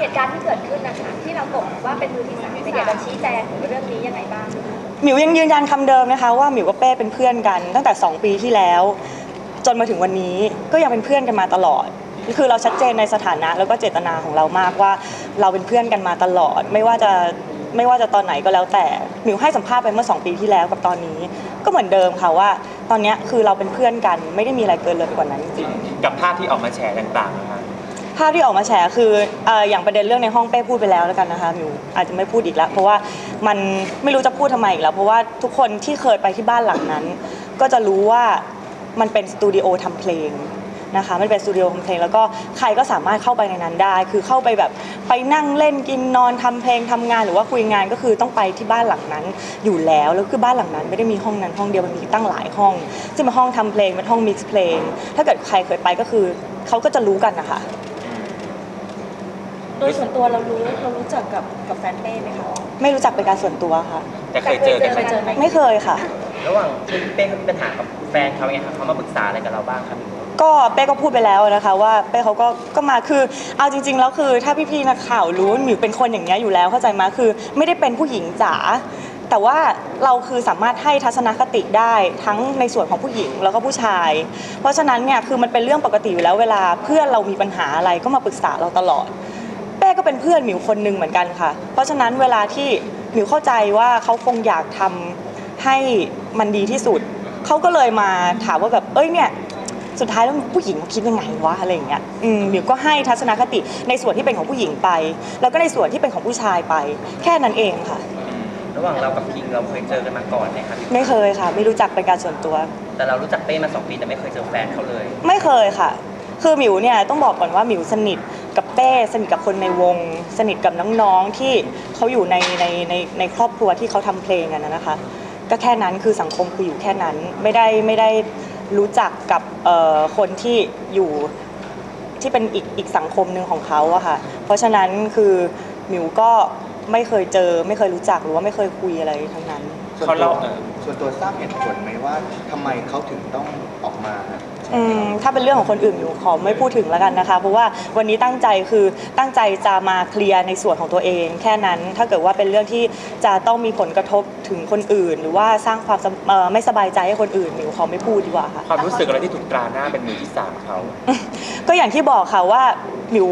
เหตุการณ์ที่เกิดขึ้นนะคะที่เราบอกว่าเป็นมือที่สามเป็นอยากจะชี้แจงเรื่องนี้ยังไงบ้างหมิวยังยืนยันคำเดิมนะคะว่าหมิวกับเป้เป็นเพื่อนกัน ตั้งแต่ 2 ปีที่แล้ว จนมาถึงวันนี้ก็ยังเป็นเพื่อนกันมาตลอด คือเราชัดเจนในสถานะแล้วก็เจตนาของเรามากว่า เราเป็นเพื่อนกันมาตลอด ไม่ว่าจะไม่ว่าจะตอนไหนก็แล้วแต่หมิวให้สัมภาษณ์ไปเมื่อ 2 ปีที่แล้วกับตอนนี้ ก็เหมือนเดิมค่ะว่า ตอนเนี้ยคือเราเป็นเพื่อนกัน ไม่ได้มีอะไรเกินเลยไปกว่านั้นจริงๆกับภาพที่ออกมาแฉต่างๆนะคะ ภาพที่ออกมาแฉคือเอ่ออย่างประเด็นเรื่องในห้องเป้พูดไปแล้วแล้วกันนะคะมิวอาจจะไม่พูดอีกแล้ว เพราะว่ามันไม่รู้จะพูดทำไมอีกแล้ว เพราะว่าทุกคนที่เคยไปที่บ้านหลังนั้น ก็จะรู้ว่ามันเป็นสตูดิโอทำเพลงนะคะมันเป็นสตูดิโอทำเพลงแล้วก็ใครก็สามารถเข้าไปในนั้นได้ คือเข้าไปแบบไปนั่งเล่นกินนอนทำเพลงทำงานหรือว่าคุยงานก็คือต้องไปที่บ้านหลังนั้นอยู่แล้วแล้วคือบ้านหลังนั้นไม่ได้มีห้องนั้นห้องเดียวมันมีตั้งหลายห้อง ซึ่งเป็นห้องทำเพลงเป็นห้องมิกซ์เพลงถ้าเกิดใครเคยไปก็คือเขาก็จะรู้กันนะคะ โดยส่วนตัวเรารู้เรารู้จักกับกับแฟนเป้ไหมคะไม่รู้จักเป็นการส่วนตัวค่ะ แต่เคยเจอกันไหมเคยเจอไหมไม่เคยค่ะ ระหว่างที่เป้เขามีปัญหากับแฟนเขาไงครับเขามาปรึกษาอะไรกับเราบ้างครับก็เป้ก็พูดไปแล้วนะคะว่าเป้เขาก็ก็มาคือเอาจริง ๆ แล้วคือถ้าพี่ๆนักข่าวรู้หมิวเป็นคนอย่างเงี้ยอยู่แล้วเข้าใจไหมาคือ ไม่ได้เป็นผู้หญิงจ๋าแต่ว่าเราคือสามารถให้ทัศนคติได้ทั้งในส่วนของผู้หญิงแล้วก็ผู้ชาย เพราะฉะนั้นเนี่ยคือมันเป็นเรื่องปกติอยู่แล้วเวลาเพื่อนเรามีปัญหาอะไรก็มาปรึกษาเราตลอดเป้ ก็เป็นเพื่อนหมิวคนหนึ่งเหมือนกันค่ะ เพราะฉะนั้นเวลาที่หมิวเข้าใจว่าเขาคงอยากทำให้มันดีที่สุด เขาก็เลยมาถามว่าแบบเอ้ยเนี่ยสุดท้ายแล้วผู้หญิงเขาคิดยังไงวะอะไรอย่างเงี้ยอืมหมิวก็ให้ทัศนคติในส่วนที่เป็นของผู้หญิงไป แล้วก็ในส่วนที่เป็นของผู้ชายไป แค่นั้นเองค่ะ ระหว่างเรากับคิงเราเคยเจอกันมาก่อนไหมครับไม่เคยค่ะ ไม่รู้จักเป็นการส่วนตัว แต่เรารู้จักเป้มาสองปีแต่ไม่เคยเจอแฟนเขาเลย ไม่เคยค่ะ คือหมิวเนี่ยต้องบอกก่อนว่าหมิวสนิท กับเป้สนิทกับคนในวง สนิทกับน้องๆที่เขาอยู่ในในในในครอบครัวที่เขาทำเพลงกันนะนะคะ ก็แค่นั้นคือสังคมคืออยู่แค่นั้นไม่ได้ไม่ได้รู้จักกับคนที่อยู่ที่เป็นอีกอีกสังคมหนึ่งของเขาอะค่ะ เพราะฉะนั้นคือหมิวก็ไม่เคยเจอ ไม่เคยรู้จักหรือว่าไม่เคยคุยอะไรทั้งนั้นส่วนเขาตัวเล่าส่วนตัวทราบเหตุผลไหมว่าทำไมเขาถึงต้องออกมา อืมถ้าเป็นเรื่องของคนอื่นอยู่ขอไม่พูดถึงแล้วกันนะคะ เพราะว่าวันนี้ตั้งใจคือตั้งใจจะมาเคลียร์ในส่วนของตัวเอง แค่นั้นถ้าเกิดว่าเป็นเรื่องที่จะต้องมีผลกระทบถึงคนอื่น หรือว่าสร้างความสบเอ่อไม่สบายใจให้คนอื่นหมิวขอไม่พูดดีกว่าค่ะ ความรู้สึกอะไรที่ถูกตราหน้าเป็นมือที่สามเขาก็อย่างที่บอกค่ะว่าหมิว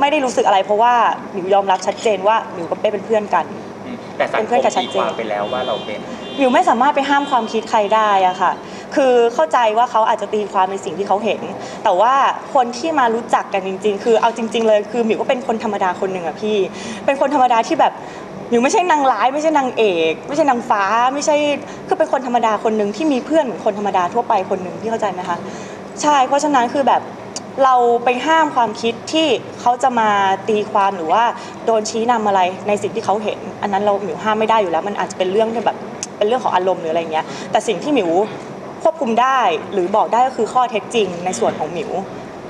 ไม่ได้รู้สึกอะไร เพราะว่าหมิวยอมรับชัดเจนว่าหมิวกับเป้เป็นเพื่อนกัน อืมแต่สังเป็นคเพื่อมนกับชัดตีเจคนวามไปแล้วว่าเราเป็น หมิวไม่สามารถไปห้ามความคิดใครได้อะค่ะ คือเข้าใจว่าเขาอาจจะตีความในสิ่งที่เขาเห็น แต่ว่าคนที่มารู้จักกันจริง ๆ คือเอาจริง ๆ เลยคือหมิวก็เป็นคนธรรมดาคนหนึ่งอะพี่ เป็นคนธรรมดาที่แบบหมิวไม่ใช่นางร้ายไม่ใช่นางเอก ไม่ใช่นางฟ้าไม่ใช่คือเป็นคนธรรมดาคนหนึ่งที่มีเพื่อนเหมือนคนธรรมดาทั่วไปคนหนึ่งพี่เข้าใจไหมคะใช่เพราะฉะนั้นคือแบบเราไปห้ามความคิดที่เขาจะมาตีความหรือว่าโดนชี้นำอะไรในสิ่งที่เขาเห็น อันนั้นเราหมิวห้ามไม่ได้อยู่แล้ว มันอาจจะเป็นเรื่องที่แบบเป็นเรื่องของอารมณ์หรืออะไรเงี้ยแต่สิ่งที่หมิว ควบคุมได้หรือบอกได้ก็คือข้อเท็จจริงในส่วนของหมิว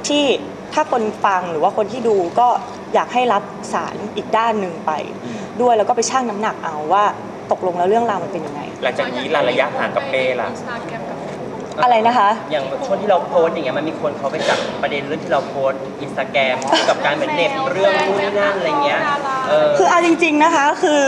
ที่ถ้าคนฟังหรือว่าคนที่ดูก็อยากให้รับสารอีกด้านหนึ่งไป ด้วยแล้วก็ไปชั่งน้ำหนักเอาว่าตกลงแล้วเรื่องราวมันเป็นยังไง หลังจากนี้ละระยะห่างกับเป้ล่ะอะไรนะคะ อย่างช่วงที่เราโพสต์อย่างเงี้ยมันมีคนเขาไปจับประเด็นเรื่องที่เราโพสต์อินสตาแกรมเกี่ยวกับการเหมือนเน็บเรื่องนู่นนี่นั่นอะไรเงี้ยเออ คือเอาจริง ๆนะคะคือ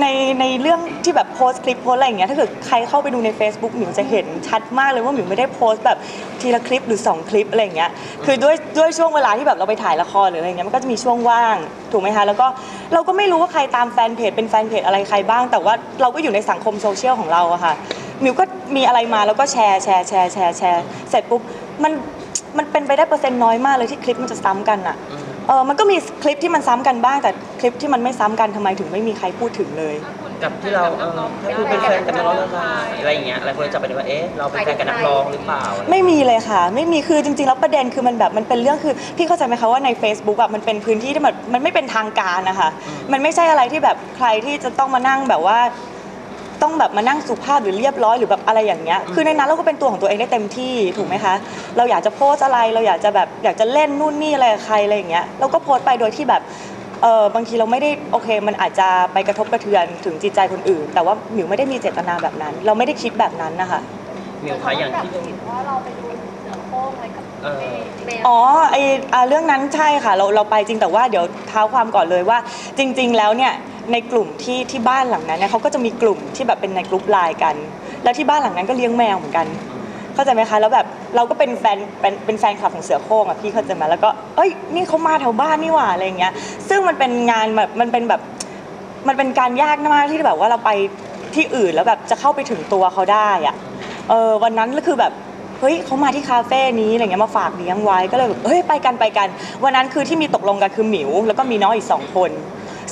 ในในเรื่องที่แบบโพสต์คลิปโพสต์อะไรอย่างเงี้ยถ้าเกิดใครเข้าไปดูใน Facebook หมิวจะเห็นชัดมากเลยว่าหมิวไม่ได้โพสต์แบบทีละคลิปหรือ 2 คลิปอะไรอย่างเงี้ยคือด้วยด้วยช่วงเวลาที่แบบเราไปถ่ายละครหรืออะไรเงี้ยมันก็จะมีช่วงว่างถูกไหมคะแล้วก็เราก็ไม่รู้ว่าใครตามแฟนเพจเป็นแฟนเพจอะไรใครบ้าง แต่ว่าเราก็อยู่ในสังคมโซเชียลของเราอะค่ะหมิวก็มีอะไรมาแล้วก็แชร์แชร์แชร์แชร์แชร์เสร็จปุ๊บมันมันเป็นไปได้เปอร์เซ็นต์น้อยมากเลยที่คลิปมันจะซ้ำกันอะ เออมันก็มีคลิปที่มันซ้ำกันบ้าง แต่คลิปที่มันไม่ซ้ำกันทำไมถึงไม่มีใครพูดถึงเลย กับที่เราเออถ้าคุณเป็นแฟนกับนักร้องดาราอะไรอย่างเงี้ยหลายคนจะจับประเด็นว่าเอ๊ะเราเป็นแฟนกับนักร้องหรือเปล่า ไม่มีเลยค่ะ ไม่มีคือจริงๆแล้วประเด็นคือมันแบบมันเป็นเรื่องคือพี่เข้าใจไหมคะว่าใน Facebook อะมันเป็นพื้นที่ที่แบบมันไม่เป็นทางการนะคะมันไม่ใช่อะไรที่แบบใครที่จะต้องมานั่งแบบว่า ต้องแบบมานั่งสุภาพหรือเรียบร้อยหรือแบบอะไรอย่างเงี้ยคือในนั้นเราก็เป็นตัวของตัวเองได้เต็มที่ถูกไหมคะเราอยากจะโพสต์อะไรเราอยากจะแบบอยากจะเล่นนู่นนี่อะไรกับใครอะไรอย่างเงี้ยเราก็โพสต์ไปโดยที่แบบเออบางทีเราไม่ได้โอเค มันอาจจะไปกระทบกระเทือนถึงจิตใจคนอื่น แต่ว่าหมิวไม่ได้มีเจตนาแบบนั้น เราไม่ได้คิดแบบนั้นนะคะ มิวคะอย่างที่เห็นว่าเราไปดู โคร่งอะไรกับเออเมย์อ๋อไออ่าเรื่องนั้นใช่ค่ะ เราเราไปจริงแต่ว่าเดี๋ยวเท้าความก่อนเลยว่า จริง ๆ แล้วเนี่ยในกลุ่มที่ที่บ้านหลังนั้นเนี่ยเขาก็จะมีกลุ่มที่แบบเป็นในกลุ่มไลน์กัน แล้วที่บ้านหลังนั้นก็เลี้ยงแมวเหมือนกัน เข้าใจไหมคะแล้วแบบเราก็เป็นแฟนเป็นเป็นแฟนคลับของเสือโคร่งอะพี่เข้าใจไหมแล้วก็เอ้ยนี่เขามาแถวบ้านนี่หว่าอะไรอย่างเงี้ย ซึ่งมันเป็นงานแบบมันเป็นแบบ มันเป็นการยากมากที่แบบว่าเราไปที่อื่นแล้วแบบจะเข้าไปถึงตัวเขาได้อะเออวันนั้นก็คือแบบ เฮ้ยเขามาที่คาเฟ่นี้อะไรเงี้ยมาฝากเลี้ยงไว้ก็เลยแบบเฮ้ยไปกันไปกัน วันนั้นคือที่มีตกลงกันคือหมิว แล้วก็มีน้องอีกสองคน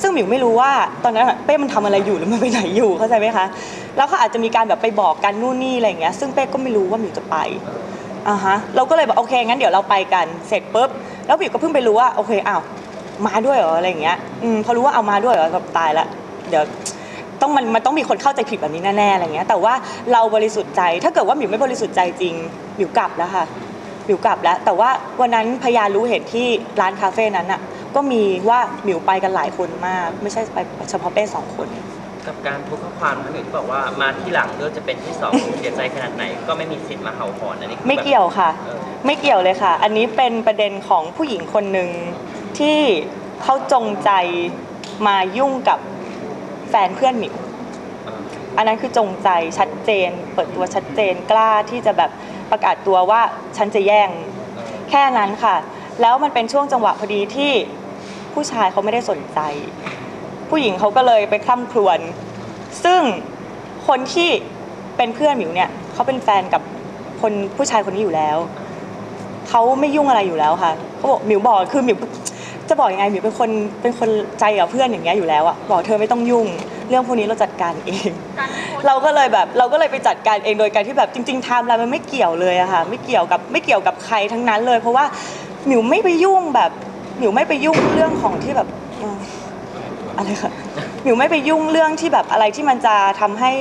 ซึ่งหมิวไม่รู้ว่าตอนนั้นเป้มันทำอะไรอยู่หรือมันไปไหนอยู่เข้าใจไหมคะแล้วเขาอาจจะมีการแบบไปบอกกันนู่นนี่อะไรเงี้ยซึ่งเป้ก็ไม่รู้ว่าหมิวจะไปอ่าฮะเราก็เลยบอกโอเคงั้นเดี๋ยวเราไปกันเสร็จปุ๊บแล้วหมิวก็เพิ่งไปรู้ว่าโอเคอ้าวมาด้วยเหรออะไรเงี้ยอืมพอรู้ว่าเอามาด้วยเหรอแบบตายละเดี๋ยว ต้องมันมันต้องมีคนเข้าใจผิดแบบนี้แน่ๆอะไรเงี้ยแต่ว่าเราบริสุทธิ์ใจ ถ้าเกิดว่าหมิวไม่บริสุทธิ์ใจจริงหมิวกลับแล้วค่ะหมิวกลับแล้ว แต่ว่าวันนั้นพยานรู้เห็นที่ร้านคาเฟ่นั้นอะก็มีว่าหมิวไปกันหลายคนมาก ไม่ใช่ไปเฉพาะเป้สองคน กับการโพสต์ข้อความคนอื่นที่บอกว่ามาที่หลังเลือกจะเป็นที่สองเสียใจขนาดไหนก็ไม่มีสิทธิ์มาเห่าหอนอันนี้คือไม่แบบ เกี่ยวค่ะ เออ ไม่เกี่ยวเลยค่ะ อันนี้เป็นประเด็นของผู้หญิงคนหนึ่งที่เขาจงใจมายุ่งกับ แฟนเพื่อนหมิวเอออันนั้นคือจงใจชัดเจน เปิดตัวชัดเจนกล้าที่จะแบบประกาศตัวว่าฉันจะแย่ง แค่นั้นค่ะ แล้วมันเป็นช่วงจังหวะพอดีที่ผู้ชายเขาไม่ได้สนใจ ผู้หญิงเขาก็เลยไปคล่ำครวญซึ่งคนที่เป็นเพื่อนหมิวเนี่ยเขาเป็นแฟนกับคนผู้ชายคนนี้อยู่แล้วเขาไม่ยุ่งอะไรอยู่แล้วค่ะเขาบอกหมิวบอกคือหมิว จะบอกยังไงหมิวเป็นคนเป็นคนใจกับเพื่อนอย่างเงี้ยอยู่แล้วอะบอกเธอไม่ต้องยุ่ง เรื่องพวกนี้เราจัดการเอง เราก็เลยแบบเราก็เลยไปจัดการเองโดยการที่แบบจริงๆไทม์ไลน์มันไม่เกี่ยวเลยอะค่ะไม่เกี่ยวกับไม่เกี่ยวกับใครทั้งนั้นเลย เพราะว่าหมิวไม่ไปยุ่งแบบหมิวไม่ไปยุ่งเรื่องของที่แบบเอ่ออะไรค่ะหมิวไม่ไปยุ่งเรื่องที่แบบอะไรที่มันจะทำให้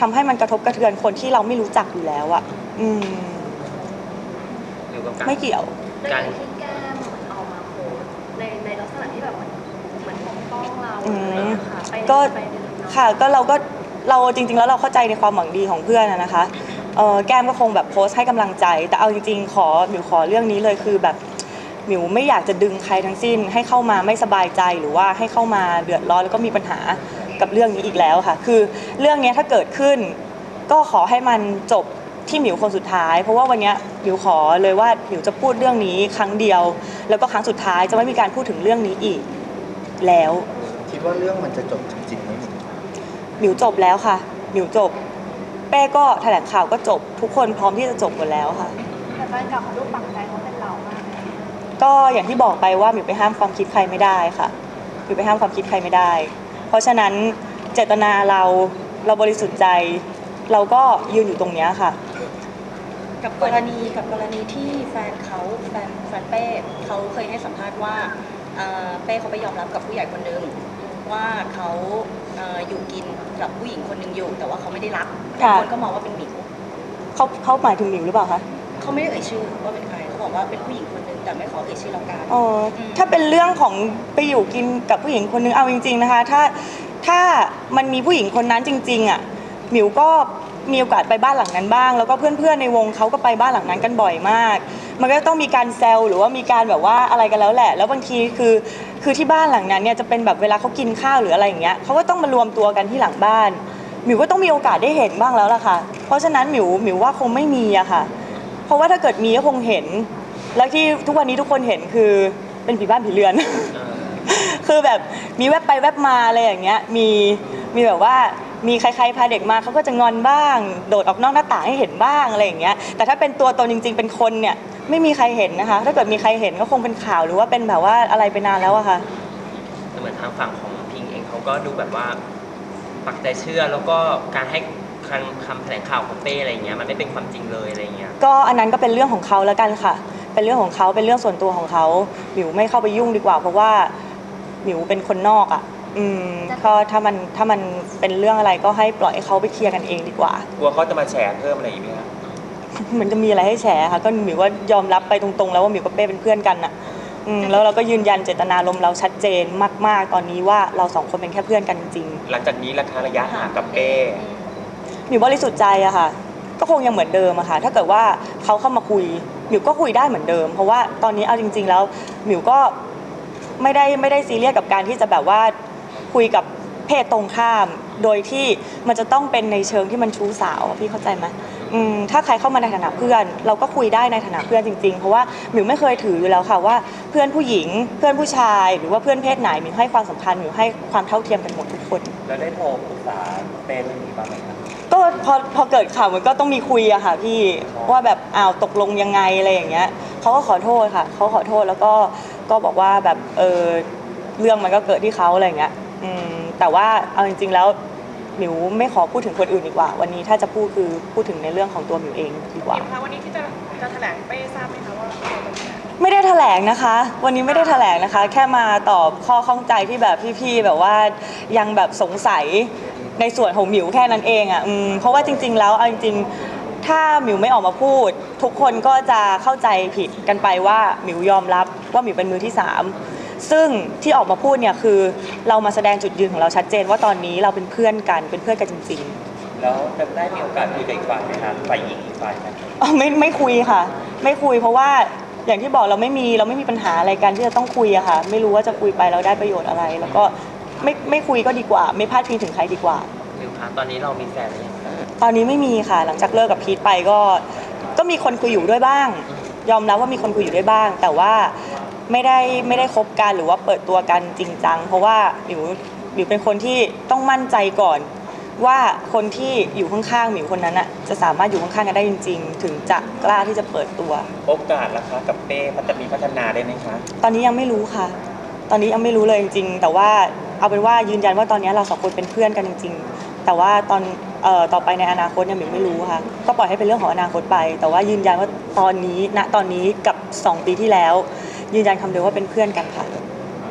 ทำให้มันกระทบกระเทือนคนที่เราไม่รู้จักอยู่แล้วอะอืมหรือกับการไม่เกี่ยวในการที่แก้มเอามาโพสต์ในใน ลักษณะที่แบบเหมือนเหมือนปกป้องเราอะไรอย่างเงี้ยค่ะไปก็ไปดินเนาะค่ะก็เราก็เราจริง ๆ แล้วเราเข้าใจในความหวังดีของเพื่อนอะนะคะเอ่อแก้มก็คงแบบโพสต์ให้กำลังใจ แต่เอาจริง ๆ ขอหมิวขอเรื่องนี้เลยคือแบบหมิวไม่อยากจะดึงใครทั้งสิ้น ให้เข้ามาไม่สบายใจหรือว่าให้เข้ามาเดือดร้อนแล้วก็มีปัญหากับเรื่องนี้อีกแล้วค่ะ คือเรื่องเนี้ยถ้าเกิดขึ้น ก็ขอให้มันจบที่หมิวคนสุดท้าย เพราะว่าวันเนี้ยหมิวขอเลยว่าหมิวจะพูดเรื่องนี้ครั้งเดียว แล้วก็ครั้งสุดท้ายจะไม่มีการพูดถึงเรื่องนี้อีกแล้ว คิดว่าเรื่องมันจะจบจริงๆไหมหมิวหมิวจบแล้วค่ะ หมิวจบ เป้ก็แถลงข่าวก็จบ ทุกคนพร้อมที่จะจบหมดแล้วค่ะ แต่แฟนเก่าเขาดูปักใจเขาเป็นเรามากเลยก็อย่างที่บอกไปว่าหมิวไปห้ามความคิดใครไม่ได้ค่ะหมิวไปห้ามความคิดใครไม่ได้ เพราะฉะนั้นเจตนาเราเราบริสุทธิ์ใจ เราก็ยืนอยู่ตรงเนี้ยค่ะ กับกรณีกับกรณีที่แฟนเขาแฟนแฟนเป้เขาเคยให้สัมภาษณ์ว่าเอ่อเป้เขาไปยอมรับกับผู้ใหญ่คนหนึ่งว่าเขาเอ่ออยู่กินกับผู้หญิงคนหนึ่งอยู่ แต่ว่าเขาไม่ได้รักแต่ค่ะ คนก็มองว่าเป็นหมิวเขาเขาหมายถึงหมิวหรือเปล่าคะเขาไม่ได้เอ่ยชื่อว่าเป็นใครเขาบอกว่าเป็นผู้หญิงคนหนึ่งแต่ไม่ขอเอ่ยชื่อแล้วกันอ๋อถ้าเป็นเรื่องของไปอยู่กินกับผู้หญิงคนนึงเอาจริง ๆนะคะ ถ้าถ้ามันมีผู้หญิงคนนั้นจริง ๆ อะหมิวก็ มีโอกาสไปบ้านหลังนั้นบ้าง แล้วก็เพื่อนๆในวงเขาก็ไปบ้านหลังนั้นกันบ่อยมาก มันก็ต้องมีการแซวหรือว่ามีการแบบว่าอะไรกันแล้วแหละ แล้วบางทีคือคือที่บ้านหลังนั้นเนี่ยจะเป็นแบบเวลาเขากินข้าวหรืออะไรอย่างเงี้ยเขาก็ต้องมารวมตัวกันที่หลังบ้านหมิวก็ต้องมีโอกาสได้เห็นบ้างแล้วล่ะค่ะ เพราะฉะนั้นหมิวหมิวว่าคงไม่มีอะค่ะ เพราะว่าถ้าเกิดมีก็คงเห็น แล้วที่ทุกวันนี้ทุกคนเห็นคือเป็นผีบ้านผีเรือน คือแบบมีแวบไปแวบมาอะไรอย่างเงี้ย มีมีแบบว่า มีใครๆพาเด็กมาเขาก็จะงอนบ้าง โดดออกนอกหน้าต่างให้เห็นบ้างอะไรอย่างเงี้ยแต่ถ้าเป็นตัวตนจริง ๆ เป็นคนเนี่ยไม่มีใครเห็นนะคะ ถ้าเกิดมีใครเห็นก็คงเป็นข่าวหรือว่าเป็นแบบว่าอะไรไปนานแล้วอะค่ะแต่เหมือนทางฝั่งของพิงเองเขาก็ดูแบบว่าปักใจเชื่อแล้วก็การให้คำคำแถลงข่าวของเป้อะไรอย่างเงี้ยมันไม่เป็นความจริงเลยอะไรอย่างเงี้ยก็อันนั้นก็เป็นเรื่องของเขาแล้วกันค่ะ เป็นเรื่องของเขาเป็นเรื่องส่วนตัวของเขาหมิวไม่เข้าไปยุ่งดีกว่า เพราะว่าหมิวเป็นคนนอกอะ อืมก็ถ้ามันถ้ามันเป็นเรื่องอะไรก็ให้ปล่อยให้เขาไปเคลียร์กันเองดีกว่า กลัวเขาจะมาแฉเพิ่มอะไรอีกไหมครับมันจะมีอะไรให้แฉค่ะ ก็หมิวว่ายอมรับไปตรงๆ แล้วว่าหมิวกับเป้เป็นเพื่อนกันอะอืมแล้วเราก็ยืนยันเจตนารมณ์เราชัดเจนมาก ๆ ตอนนี้ว่าเราสองคนเป็นแค่เพื่อนกันจริงหลังจากนี้ราคาระยะห่างกับเป้ๆหมิวบริสุทธิ์ใจอะค่ะ ก็คงยังเหมือนเดิมอะค่ะ ถ้าเกิดว่าเขาเข้ามาคุยหมิวก็คุยได้เหมือนเดิม เพราะว่าตอนนี้เอาจริง ๆ แล้วหมิวก็ไม่ได้ไม่ได้ซีเรียสกับการที่จะแบบว่า คุยกับเพศตรงข้าม โดยที่มันจะต้องเป็นในเชิงที่มันชู้สาวอะพี่เข้าใจไหมอืมถ้าใครเข้ามาในฐานะเพื่อน เราก็คุยได้ในฐานะเพื่อนจริงๆ เพราะว่าหมิวไม่เคยถืออยู่แล้วค่ะว่าเพื่อนผู้หญิง เพื่อนผู้ชาย หรือว่าเพื่อนเพศไหนหมิวให้ความสำคัญหมิวให้ความเท่าเทียมกันหมดทุกคน แล้วได้โทรปรึกษาเป้เรื่องนี้บ้างไหมครับ ก็พอพอเกิดข่าวมันก็ต้องมีคุยอะค่ะพี่ว่าแบบอ้าวตกลงยังไงอะไรอย่างเงี้ยเขาก็ขอโทษค่ะเขาขอโทษแล้วก็ก็บอกว่าแบบเออเรื่องมันก็เกิดที่เขาอะไรอย่างเงี้ย อืมแต่ว่าเอาจริงๆแล้วหมิวไม่ขอพูดถึงคนอื่นดีกว่า วันนี้ถ้าจะพูดคือพูดถึงในเรื่องของตัวหมิวเองดีกว่า คะวันนี้ที่จะจะแถลงไปทราบไหมคะว่าเราจะแถลงไม่ได้แถลงนะคะ วันนี้ไม่ได้แถลงนะคะ แค่มาตอบข้อข้องใจที่แบบพี่ๆแบบว่ายังแบบสงสัยในส่วนของหมิวแค่นั้นเองอะอืมเพราะว่าจริง ๆ แล้วเอาจริงๆ ถ้าหมิวไม่ออกมาพูด ทุกคนก็จะเข้าใจผิดกันไปว่าหมิวยอมรับว่าหมิวเป็นมือที่สาม ซึ่งที่ออกมาพูดเนี่ยคือเรามาแสดงจุดยืนของเราชัดเจน ว่าตอนนี้เราเป็นเพื่อนกันเป็นเพื่อนกันจริง ๆ แล้วจะได้มีโอกาสคุยกับอีกฝ่ายไหมครับฝ่ายหญิงอีกฝ่ายไหมอ๋อไม่ไม่คุยค่ะ ไม่คุยเพราะว่าอย่างที่บอกเราไม่มีเราไม่มีปัญหาอะไรกันที่จะต้องคุยอะค่ะ ไม่รู้ว่าจะคุยไปแล้วได้ประโยชน์อะไร แล้วก็ไม่ไม่คุยก็ดีกว่า ไม่พลาดพิงถึงใครดีกว่ามิวคะตอนนี้เรามีแฟนหรือยังคะตอนนี้ไม่มีค่ะ หลังจากเลิกกับพีทไปก็ ก็มีคนคุยอยู่ด้วยบ้าง ยอมรับว่ามีคนคุยอยู่ด้วยบ้าง แต่ว่า ไม่ได้ไม่ได้คบกันหรือว่าเปิดตัวกันจริงจังเพราะว่าหมิวหมิวเป็นคนที่ต้องมั่นใจก่อน ว่าคนที่อยู่ข้างๆหมิวคนนั้นอะจะสามารถอยู่ข้างๆกันได้จริง ๆ ถึงจะกล้าที่จะเปิดตัว โอกาสล่ะคะ กับเป้มันจะมีพัฒนาได้ไหมคะตอนนี้ยังไม่รู้ค่ะ ตอนนี้ยังไม่รู้เลยจริง ๆ แต่ว่าเอาเป็นว่ายืนยันว่าตอนนี้เราสองคนเป็นเพื่อนกันจริง ๆ แต่ว่าตอนเอ่อต่อไปในอนาคตเนี่ยหมิวไม่รู้ค่ะ ก็ปล่อยให้เป็นเรื่องของอนาคตไป แต่ว่ายืนยันว่าตอนนี้ณตอนนี้กับ 2 ปีที่แล้ว ยืนยันคำเดียวว่าเป็นเพื่อนกันค่ะ